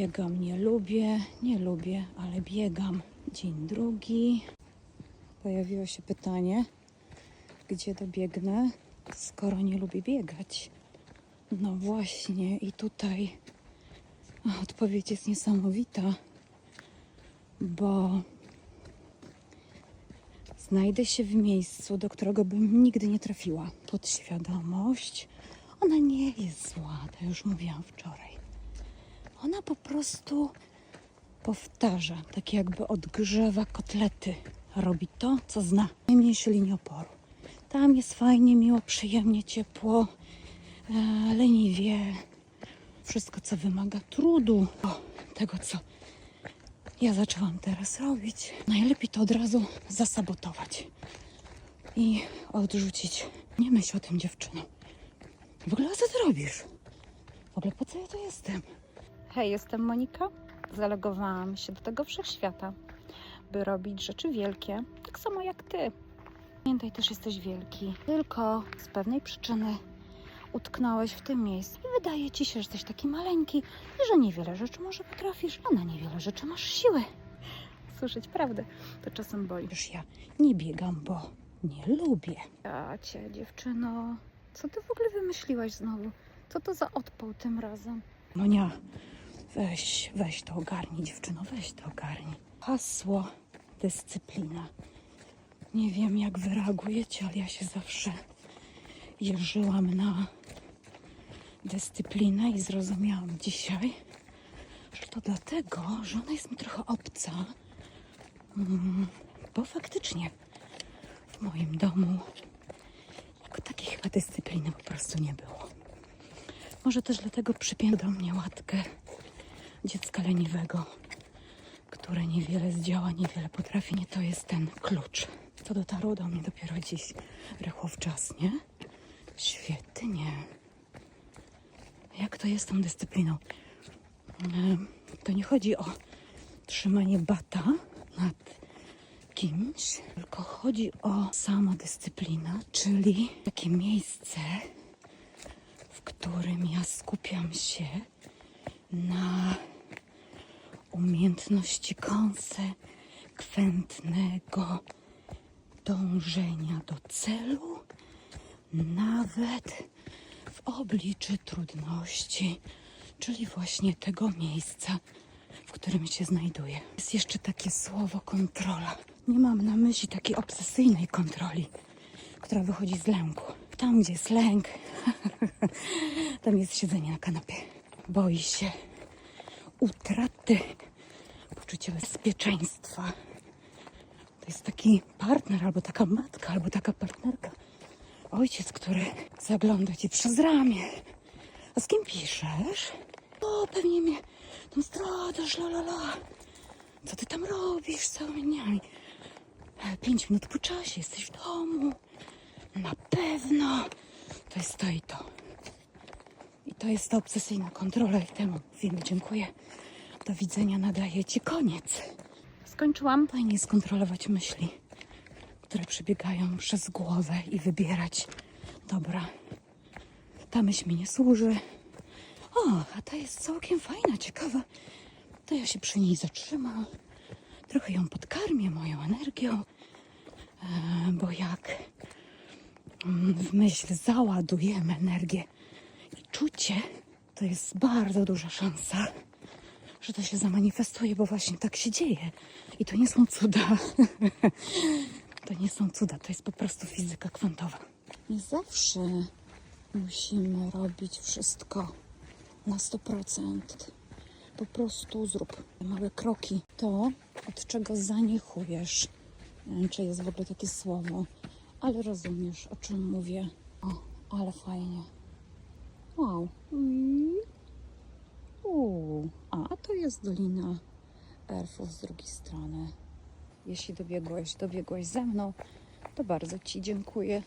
Biegam nie lubię, nie lubię, ale biegam. Dzień drugi. Pojawiło się pytanie, gdzie dobiegnę, skoro nie lubię biegać. No właśnie, i tutaj odpowiedź jest niesamowita, bo znajdę się w miejscu, do którego bym nigdy nie trafiła. Podświadomość, ona nie jest zła, to już mówiłam wczoraj. Ona po prostu powtarza, tak jakby odgrzewa kotlety. Robi to, co zna. Najmniejsze linie oporu. Tam jest fajnie, miło, przyjemnie, ciepło, e, leniwie. Wszystko, co wymaga trudu. O, tego, co ja zaczęłam teraz robić. Najlepiej to od razu zasabotować i odrzucić. Nie myśl o tym, dziewczyno. W ogóle co ty robisz? W ogóle po co ja tu jestem? Hej, jestem Monika. Zalegowałam się do tego wszechświata, by robić rzeczy wielkie, tak samo jak ty. Pamiętaj, też jesteś wielki. Tylko z pewnej przyczyny utknąłeś w tym miejscu i wydaje ci się, że jesteś taki maleńki i że niewiele rzeczy może potrafisz, a na niewiele rzeczy masz siły. Słyszeć prawdę to czasem boli. Już ja nie biegam, bo nie lubię. Ja cię, dziewczyno, co ty w ogóle wymyśliłaś znowu? Co to za odpał tym razem? Monia, weź, weź to ogarnij, dziewczyno, weź to ogarnij. Hasło dyscyplina. Nie wiem, jak wy reagujecie, ale ja się zawsze jeżyłam na dyscyplinę i zrozumiałam dzisiaj, że to dlatego, że ona jest mi trochę obca, Mm, bo faktycznie w moim domu jako takiej chyba dyscypliny po prostu nie było. Może też dlatego przypięto do mnie łatkę dziecka leniwego, które niewiele zdziała, niewiele potrafi. Nie to jest ten klucz. To dotarło do mnie dopiero dziś. Rychło w czas, nie? Świetnie. Jak to jest tą dyscypliną? To nie chodzi o trzymanie bata nad kimś, tylko chodzi o samodyscyplinę, czyli takie miejsce, w którym ja skupiam się na umiejętności konsekwentnego dążenia do celu, nawet w obliczy trudności, czyli właśnie tego miejsca, w którym się znajduję. Jest jeszcze takie słowo kontrola. Nie mam na myśli takiej obsesyjnej kontroli, która wychodzi z lęku. Tam, gdzie jest lęk, tam jest siedzenie na kanapie. Boi się utraty poczucia bezpieczeństwa. To jest taki partner, albo taka matka, albo taka partnerka. Ojciec, który zagląda ci przez ramię. A z kim piszesz? O, pewnie mnie tam stradasz, la. Co ty tam robisz całymi dniami? E, Pięć minut po czasie, jesteś w domu. Na pewno. To jest to i to. To jest ta obsesyjna kontrola i temu mówimy dziękuję. Do widzenia, nadaję ci koniec. Skończyłam. Fajnie skontrolować myśli, które przebiegają przez głowę i wybierać. Dobra, ta myśl mi nie służy. O, a ta jest całkiem fajna, ciekawa. To ja się przy niej zatrzymam. Trochę ją podkarmię moją energią, e, bo jak mm, w myśl załadujemy energię czucie, to jest bardzo duża szansa, że to się zamanifestuje, bo właśnie tak się dzieje. I to nie są cuda. to nie są cuda, to jest po prostu fizyka kwantowa. Nie zawsze musimy robić wszystko na 100%. Po prostu zrób małe kroki. To, od czego zaniechujesz. Nie wiem, czy jest w ogóle takie słowo, ale rozumiesz, o czym mówię. O, ale fajnie. Wow. Uuu. A, to jest Dolina Elfów z drugiej strony. Jeśli dobiegłeś, dobiegłeś ze mną, to bardzo Ci dziękuję.